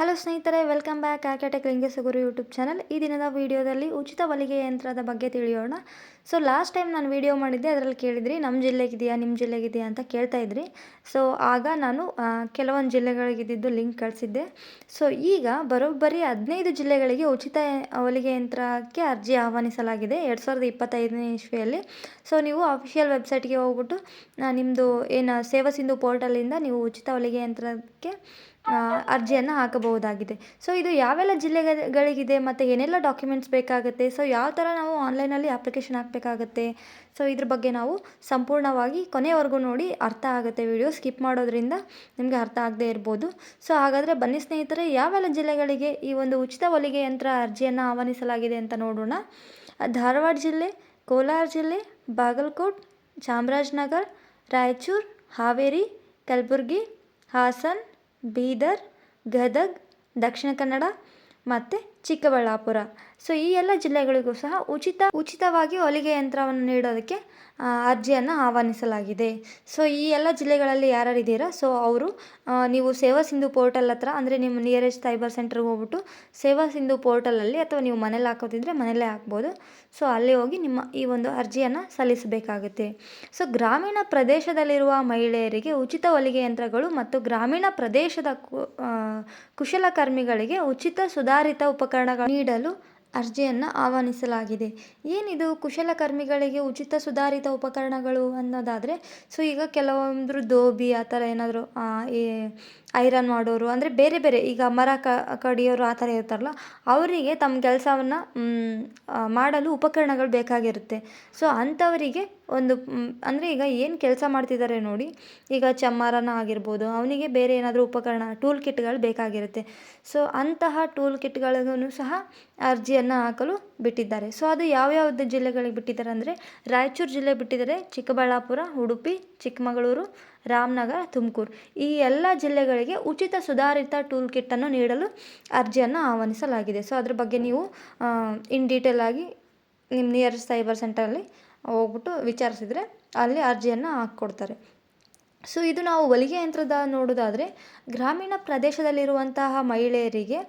Hello ಸ್ನೇಹಿತರೆ, welcome back. ಆಕೆಟೆಕ್ Lingasugur YouTube channel. ಈ ದಿನದ ವಿಡಿಯೋದಲ್ಲಿ ಉಚಿತ ಹೊಲಿಗೆ ಯಂತ್ರದ ಬಗ್ಗೆ ತಿಳಿಯೋಣ. ಸೊ ಲಾಸ್ಟ್ ಟೈಮ್ ನಾನು ವಿಡಿಯೋ ಮಾಡಿದ್ದೆ, ಅದರಲ್ಲಿ ಕೇಳಿದ್ರಿ ನಮ್ಮ ಜಿಲ್ಲೆಗಿದೆಯಾ ನಿಮ್ಮ ಜಿಲ್ಲೆಗಿದೆಯಾ? ಅಂತ ಕೇಳ್ತಾ ಇದ್ರಿ. ಸೊ ಆಗ ನಾನು ಕೆಲವೊಂದು ಜಿಲ್ಲೆಗಳಿಗಿದ್ದು ಲಿಂಕ್ ಕಳಿಸಿದ್ದೆ. ಸೊ ಈಗ ಬರೋಬ್ಬರಿ ಹದಿನೈದು ಜಿಲ್ಲೆಗಳಿಗೆ ಉಚಿತ ಹೊಲಿಗೆ ಯಂತ್ರಕ್ಕೆ ಅರ್ಜಿ ಆಹ್ವಾನಿಸಲಾಗಿದೆ. ಎರಡು ಸಾವಿರದ ಇಪ್ಪತ್ತೈದನೇ ಇಸ್ವಿಯಲ್ಲಿ. ಸೊ ನೀವು ಅಫಿಷಿಯಲ್ ವೆಬ್ಸೈಟ್ಗೆ ಹೋಗ್ಬಿಟ್ಟು ನಿಮ್ಮದು ಏನು, ಸೇವಾ ಸಿಂಧು ಪೋರ್ಟಲಿಂದ ನೀವು ಉಚಿತ ಹೊಲಿಗೆ ಯಂತ್ರಕ್ಕೆ ಅರ್ಜಿಯನ್ನು ಹಾಕಬಹುದಾಗಿದೆ. ಸೊ ಇದು ಯಾವೆಲ್ಲ ಜಿಲ್ಲೆಗಳಿಗಿದೆ ಮತ್ತು ಏನೆಲ್ಲ ಡಾಕ್ಯುಮೆಂಟ್ಸ್ ಬೇಕಾಗುತ್ತೆ? ಸೊ ಯಾವ ಥರ ನಾವು ಆನ್ಲೈನಲ್ಲಿ ಅಪ್ಲಿಕೇಶನ್ ಹಾಕಬೇಕಾಗತ್ತೆ? ಸೊ ಇದ್ರ ಬಗ್ಗೆ ನಾವು ಸಂಪೂರ್ಣವಾಗಿ ಕೊನೆವರೆಗೂ ನೋಡಿ ಅರ್ಥ ಆಗುತ್ತೆ. ವಿಡಿಯೋ ಸ್ಕಿಪ್ ಮಾಡೋದ್ರಿಂದ ನಿಮಗೆ ಅರ್ಥ ಆಗದೆ ಇರ್ಬೋದು. ಸೊ ಹಾಗಾದರೆ ಬನ್ನಿ ಸ್ನೇಹಿತರೆ, ಯಾವೆಲ್ಲ ಜಿಲ್ಲೆಗಳಿಗೆ ಈ ಒಂದು ಉಚಿತ ಹೊಲಿಗೆ ಯಂತ್ರ ಅರ್ಜಿಯನ್ನು ಆಹ್ವಾನಿಸಲಾಗಿದೆ ಅಂತ ನೋಡೋಣ. ಧಾರವಾಡ ಜಿಲ್ಲೆ, ಕೋಲಾರ ಜಿಲ್ಲೆ, ಬಾಗಲಕೋಟ್, ಚಾಮರಾಜನಗರ, ರಾಯಚೂರು, ಹಾವೇರಿ, ಕಲಬುರ್ಗಿ, ಹಾಸನ್ ಬೀದರ್ ಗದಗ್ ದಕ್ಷಿಣ ಕನ್ನಡ ಮತ್ತು ಚಿಕ್ಕಬಳ್ಳಾಪುರ. ಸೊ ಈ ಎಲ್ಲ ಜಿಲ್ಲೆಗಳಿಗೂ ಸಹ ಉಚಿತ, ಉಚಿತವಾಗಿ ಹೊಲಿಗೆ ಯಂತ್ರವನ್ನು ನೀಡೋದಕ್ಕೆ ಅರ್ಜಿಯನ್ನು ಆಹ್ವಾನಿಸಲಾಗಿದೆ. ಸೊ ಈ ಎಲ್ಲ ಜಿಲ್ಲೆಗಳಲ್ಲಿ ಯಾರ್ಯಾರು ಇದ್ದೀರಾ? ಸೊ ಅವರು ನೀವು ಸೇವಾ ಸಿಂಧು ಪೋರ್ಟಲ್ ಹತ್ರ, ಅಂದರೆ ನಿಮ್ಮ ನಿಯರೆಸ್ಟ್ ಸೈಬರ್ ಸೆಂಟ್ರಿಗೆ ಹೋಗ್ಬಿಟ್ಟು ಸೇವಾ ಸಿಂಧು ಪೋರ್ಟಲಲ್ಲಿ ಅಥವಾ ನೀವು ಮನೇಲಿ ಹಾಕೋದಿದ್ರೆ ಮನೆಯಲ್ಲೇ ಹಾಕ್ಬೋದು. ಸೊ ಅಲ್ಲಿ ಹೋಗಿ ನಿಮ್ಮ ಈ ಒಂದು ಅರ್ಜಿಯನ್ನು ಸಲ್ಲಿಸಬೇಕಾಗುತ್ತೆ. ಸೊ ಗ್ರಾಮೀಣ ಪ್ರದೇಶದಲ್ಲಿರುವ ಮಹಿಳೆಯರಿಗೆ ಉಚಿತ ಹೊಲಿಗೆ ಯಂತ್ರಗಳು ಮತ್ತು ಗ್ರಾಮೀಣ ಪ್ರದೇಶದ ಕುಶಲಕರ್ಮಿಗಳಿಗೆ ಉಚಿತ ಸುಧಾರಿತ ಉಪಕರಣಗಳು ನೀಡಲು ಅರ್ಜಿಯನ್ನು ಆಹ್ವಾನಿಸಲಾಗಿದೆ. ಏನಿದು? ಕುಶಲಕರ್ಮಿಗಳಿಗೆ ಉಚಿತ ಸುಧಾರಿತ ಉಪಕರಣಗಳು ಅನ್ನೋದಾದರೆ, ಸೊ ಈಗ ಕೆಲವೊಂದರು ದೋಬಿ, ಆ ಥರ ಏನಾದರೂ ಐರನ್ ಮಾಡೋರು, ಅಂದರೆ ಬೇರೆ ಬೇರೆ, ಈಗ ಮರ ಕಡಿಯೋರು ಆ ಥರ ಇರ್ತಾರಲ್ಲ, ಅವರಿಗೆ ತಮ್ಮ ಕೆಲಸವನ್ನು ಮಾಡಲು ಉಪಕರಣಗಳು ಬೇಕಾಗಿರುತ್ತೆ. ಸೊ ಅಂಥವರಿಗೆ ಒಂದು ಅಂದರೆ ಈಗ ಏನು ಕೆಲಸ ಮಾಡ್ತಿದ್ದಾರೆ ನೋಡಿ, ಈಗ ಚಮ್ಮಾರನ ಆಗಿರ್ಬೋದು, ಅವನಿಗೆ ಬೇರೆ ಏನಾದರೂ ಉಪಕರಣ ಟೂಲ್ ಕಿಟ್ಗಳು ಬೇಕಾಗಿರುತ್ತೆ. ಸೊ ಅಂತಹ ಟೂಲ್ ಕಿಟ್ಗಳಿಗೂ ಸಹ ಅರ್ಜಿಯನ್ನು ಹಾಕಲು ಬಿಟ್ಟಿದ್ದಾರೆ. ಸೊ ಅದು ಯಾವ್ಯಾವ್ದು ಜಿಲ್ಲೆಗಳಿಗೆ ಬಿಟ್ಟಿದ್ದಾರೆ ಅಂದರೆ, ರಾಯಚೂರು ಜಿಲ್ಲೆ ಬಿಟ್ಟಿದ್ದಾರೆ, ಚಿಕ್ಕಬಳ್ಳಾಪುರ, ಉಡುಪಿ, ಚಿಕ್ಕಮಗಳೂರು, ರಾಮನಗರ, ತುಮಕೂರು. ಈ ಎಲ್ಲ ಜಿಲ್ಲೆಗಳಿಗೆ ಉಚಿತ ಸುಧಾರಿತ ಟೂಲ್ ಕಿಟ್ಟನ್ನು ನೀಡಲು ಅರ್ಜಿಯನ್ನು ಆಹ್ವಾನಿಸಲಾಗಿದೆ. ಸೊ ಅದ್ರ ಬಗ್ಗೆ ನೀವು ಇನ್ ಡೀಟೇಲ್ ಆಗಿ ನಿಮ್ಮ ನಿಯರ್ ಸೈಬರ್ ಸೆಂಟರಲ್ಲಿ ಹೋಗ್ಬಿಟ್ಟು ವಿಚಾರಿಸಿದ್ರೆ ಅಲ್ಲಿ ಅರ್ಜಿಯನ್ನು ಹಾಕ್ಕೊಡ್ತಾರೆ. ಸೊ ಇದು ನಾವು ಹೊಲಿಗೆ ಯಂತ್ರದ ನೋಡೋದಾದರೆ ಗ್ರಾಮೀಣ ಪ್ರದೇಶದಲ್ಲಿರುವಂತಹ ಮಹಿಳೆಯರಿಗೆ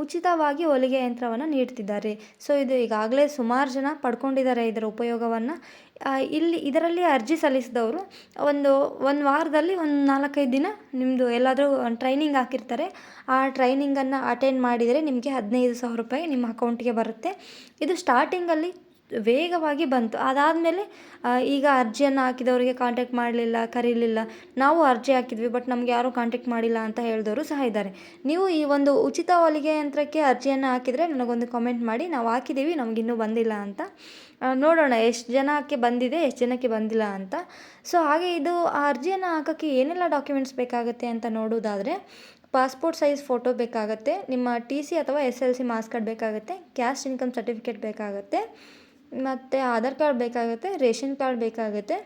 ಉಚಿತವಾಗಿ ಹೊಲಿಗೆ ಯಂತ್ರವನ್ನು ನೀಡ್ತಿದ್ದಾರೆ. ಸೊ ಇದು ಈಗಾಗಲೇ ಸುಮಾರು ಜನ ಪಡ್ಕೊಂಡಿದ್ದಾರೆ ಇದರ ಉಪಯೋಗವನ್ನು. ಇಲ್ಲಿ ಇದರಲ್ಲಿ ಅರ್ಜಿ ಸಲ್ಲಿಸಿದವರು ಒಂದು ಒಂದು ವಾರದಲ್ಲಿ ಒಂದು ನಾಲ್ಕೈದು ದಿನ ನಿಮ್ಮದು ಎಲ್ಲಾದರೂ ಟ್ರೈನಿಂಗ್ ಹಾಕಿರ್ತಾರೆ. ಆ ಟ್ರೈನಿಂಗನ್ನು ಅಟೆಂಡ್ ಮಾಡಿದರೆ ನಿಮಗೆ ಹದಿನೈದು ಸಾವಿರ ರೂಪಾಯಿ ನಿಮ್ಮ ಅಕೌಂಟಿಗೆ ಬರುತ್ತೆ. ಇದು ಸ್ಟಾರ್ಟಿಂಗಲ್ಲಿ ವೇಗವಾಗಿ ಬಂತು. ಅದಾದಮೇಲೆ ಈಗ ಅರ್ಜಿಯನ್ನು ಹಾಕಿದವರಿಗೆ ಕಾಂಟ್ಯಾಕ್ಟ್ ಮಾಡಲಿಲ್ಲ, ಕರೀಲಿಲ್ಲ. ನಾವು ಅರ್ಜಿ ಹಾಕಿದ್ವಿ ಬಟ್ ನಮ್ಗೆ ಯಾರೂ ಕಾಂಟ್ಯಾಕ್ಟ್ ಮಾಡಿಲ್ಲ ಅಂತ ಹೇಳಿದವರು ಸಹ ಇದ್ದಾರೆ. ನೀವು ಈ ಒಂದು ಉಚಿತ ಹೊಲಿಗೆ ಯಂತ್ರಕ್ಕೆ ಅರ್ಜಿಯನ್ನು ಹಾಕಿದರೆ ನನಗೊಂದು ಕಾಮೆಂಟ್ ಮಾಡಿ. ನಾವು ಹಾಕಿದ್ದೀವಿ ನಮಗಿನ್ನೂ ಬಂದಿಲ್ಲ ಅಂತ. ನೋಡೋಣ, ಎಷ್ಟು ಜನಕ್ಕೆ ಬಂದಿದೆ, ಎಷ್ಟು ಜನಕ್ಕೆ ಬಂದಿಲ್ಲ ಅಂತ. ಸೊ ಹಾಗೆ ಇದು ಆ ಅರ್ಜಿಯನ್ನು ಹಾಕೋಕ್ಕೆ ಏನೆಲ್ಲ ಡಾಕ್ಯುಮೆಂಟ್ಸ್ ಬೇಕಾಗುತ್ತೆ ಅಂತ ನೋಡೋದಾದರೆ ಪಾಸ್ಪೋರ್ಟ್ ಸೈಜ್ ಫೋಟೋ ಬೇಕಾಗುತ್ತೆ, ನಿಮ್ಮ ಟಿ ಸಿ ಅಥವಾ S L C marks card ಬೇಕಾಗುತ್ತೆ ಕ್ಯಾಸ್ಟ್ ಇನ್ಕಮ್ ಸರ್ಟಿಫಿಕೇಟ್ ಬೇಕಾಗುತ್ತೆ ಮತ್ತು ಆಧಾರ್ ಕಾರ್ಡ್ ಬೇಕಾಗುತ್ತೆ ರೇಷನ್ ಕಾರ್ಡ್ ಬೇಕಾಗುತ್ತೆ.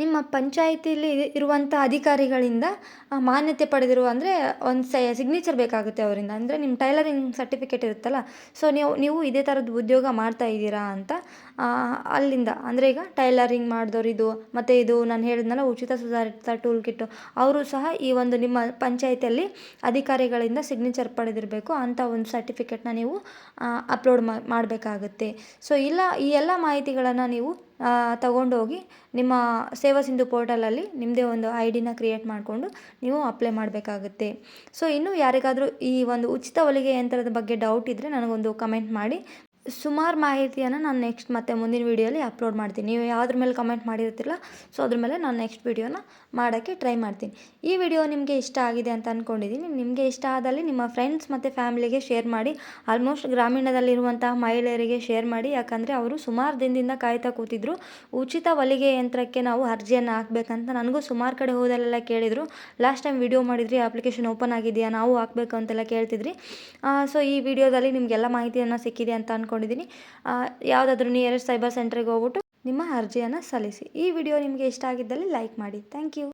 ನಿಮ್ಮ ಪಂಚಾಯಿತಿಲಿ ಇರುವಂಥ ಅಧಿಕಾರಿಗಳಿಂದ ಮಾನ್ಯತೆ ಪಡೆದಿರುವ ಅಂದರೆ ಒಂದು ಸೈ ಸಿಗ್ನೇಚರ್ ಬೇಕಾಗುತ್ತೆ ಅವರಿಂದ. ಅಂದರೆ ನಿಮ್ಮ ಟೈಲರಿಂಗ್ ಸರ್ಟಿಫಿಕೇಟ್ ಇರುತ್ತಲ್ಲ ಸೊ ನೀವು ನೀವು ಇದೇ ಥರದ್ದು ಉದ್ಯೋಗ ಮಾಡ್ತಾ ಇದ್ದೀರಾ ಅಂತ ಅಲ್ಲಿಂದ. ಅಂದರೆ ಈಗ ಟೈಲರಿಂಗ್ ಮಾಡಿದವ್ರು ಇದು, ಮತ್ತು ಇದು ನಾನು ಹೇಳಿದ್ನಲ್ಲ ಉಚಿತ ಸುಧಾರಿತ ಟೂಲ್ ಕಿಟ್ಟು ಅವರು ಸಹ ಈ ಒಂದು ನಿಮ್ಮ ಪಂಚಾಯಿತಿಯಲ್ಲಿ ಅಧಿಕಾರಿಗಳಿಂದ ಸಿಗ್ನೇಚರ್ ಪಡೆದಿರಬೇಕು ಅಂಥ ಒಂದು ಸರ್ಟಿಫಿಕೇಟ್ನ ನೀವು ಅಪ್ಲೋಡ್ ಮಾಡಬೇಕಾಗುತ್ತೆ. ಸೊ ಇಲ್ಲ, ಈ ಎಲ್ಲ ಮಾಹಿತಿಗಳನ್ನು ನೀವು ತಗೊಂಡೋಗಿ ನಿಮ್ಮ ಸೇವಾ ಸಿಂಧು ಪೋರ್ಟಲಲ್ಲಿ ನಿಮ್ಮದೇ ಒಂದು ಐ ಡಿನ ಕ್ರಿಯೇಟ್ ಮಾಡಿಕೊಂಡು ನೀವು ಅಪ್ಲೈ ಮಾಡಬೇಕಾಗುತ್ತೆ. ಸೊ, ಇನ್ನೂ ಯಾರಿಗಾದರೂ ಈ ಒಂದು ಉಚಿತ ಹೊಲಿಗೆ ಯಂತ್ರದ ಬಗ್ಗೆ ಡೌಟ್ ಇದ್ದರೆ ನನಗೊಂದು ಕಮೆಂಟ್ ಮಾಡಿ. ಸುಮಾರು ಮಾಹಿತಿಯನ್ನು ನಾನು ನೆಕ್ಸ್ಟ್ ಮತ್ತೆ ಮುಂದಿನ ವೀಡಿಯೋಲಿ ಅಪ್ಲೋಡ್ ಮಾಡ್ತೀನಿ. ನೀವು ಯಾವುದ್ರ ಮೇಲೆ ಕಮೆಂಟ್ ಮಾಡಿರ್ತಿರಲ್ಲ ಸೊ ಅದ್ರ ಮೇಲೆ ನಾನು ನೆಕ್ಸ್ಟ್ ವೀಡಿಯೋನ ಮಾಡೋಕ್ಕೆ ಟ್ರೈ ಮಾಡ್ತೀನಿ. ಈ ವಿಡಿಯೋ ನಿಮಗೆ ಇಷ್ಟ ಆಗಿದೆ ಅಂತ ಅಂದ್ಕೊಂಡಿದ್ದೀನಿ ನಿಮಗೆ ಇಷ್ಟ ಆದಲ್ಲಿ ನಿಮ್ಮ ಫ್ರೆಂಡ್ಸ್ ಮತ್ತು ಫ್ಯಾಮಿಲಿಗೆ ಶೇರ್ ಮಾಡಿ ಆಲ್ಮೋಸ್ಟ್ ಗ್ರಾಮೀಣದಲ್ಲಿರುವಂತಹ ಮಹಿಳೆಯರಿಗೆ ಶೇರ್ ಮಾಡಿ. ಯಾಕಂದರೆ ಅವರು ಸುಮಾರು ದಿನದಿಂದ ಕಾಯ್ತಾ ಕೂತಿದ್ರು. ಉಚಿತ ಹೊಲಿಗೆ ಯಂತ್ರಕ್ಕೆ ನಾವು ಅರ್ಜಿಯನ್ನು ಹಾಕಬೇಕಂತ ನನಗೂ ಸುಮಾರು ಕಡೆ ಹೋದಲ್ಲೆಲ್ಲ ಕೇಳಿದರು. ಲಾಸ್ಟ್ ಟೈಮ್ ವಿಡಿಯೋ ಮಾಡಿದ್ರಿ ಅಪ್ಲಿಕೇಶನ್ ಓಪನ್ ಆಗಿದೆಯಾ, ನಾವು ಹಾಕಬೇಕು ಅಂತೆಲ್ಲ ಕೇಳ್ತಿದ್ರಿ. ಸೊ ಈ ವಿಡಿಯೋದಲ್ಲಿ ನಿಮಗೆಲ್ಲ ಮಾಹಿತಿಯನ್ನು ಸಿಕ್ಕಿದೆ ಅಂತ ಅನ್ಕೊಂಡು ಅಂದ್ಕೊಂಡಿದ್ದೀನಿ ಯಾವುದಾದ್ರೂ ನಿಯರೆಸ್ಟ್ ಸೈಬರ್ ಸೆಂಟ್ರಿಗೆ ಹೋಗ್ಬಿಟ್ಟು ನಿಮ್ಮ ಅರ್ಜಿಯನ್ನು ಸಲ್ಲಿಸಿ. ಈ ವಿಡಿಯೋ ನಿಮಗೆ ಇಷ್ಟ ಆಗಿದ್ದಲ್ಲಿ ಲೈಕ್ ಮಾಡಿ. Thank you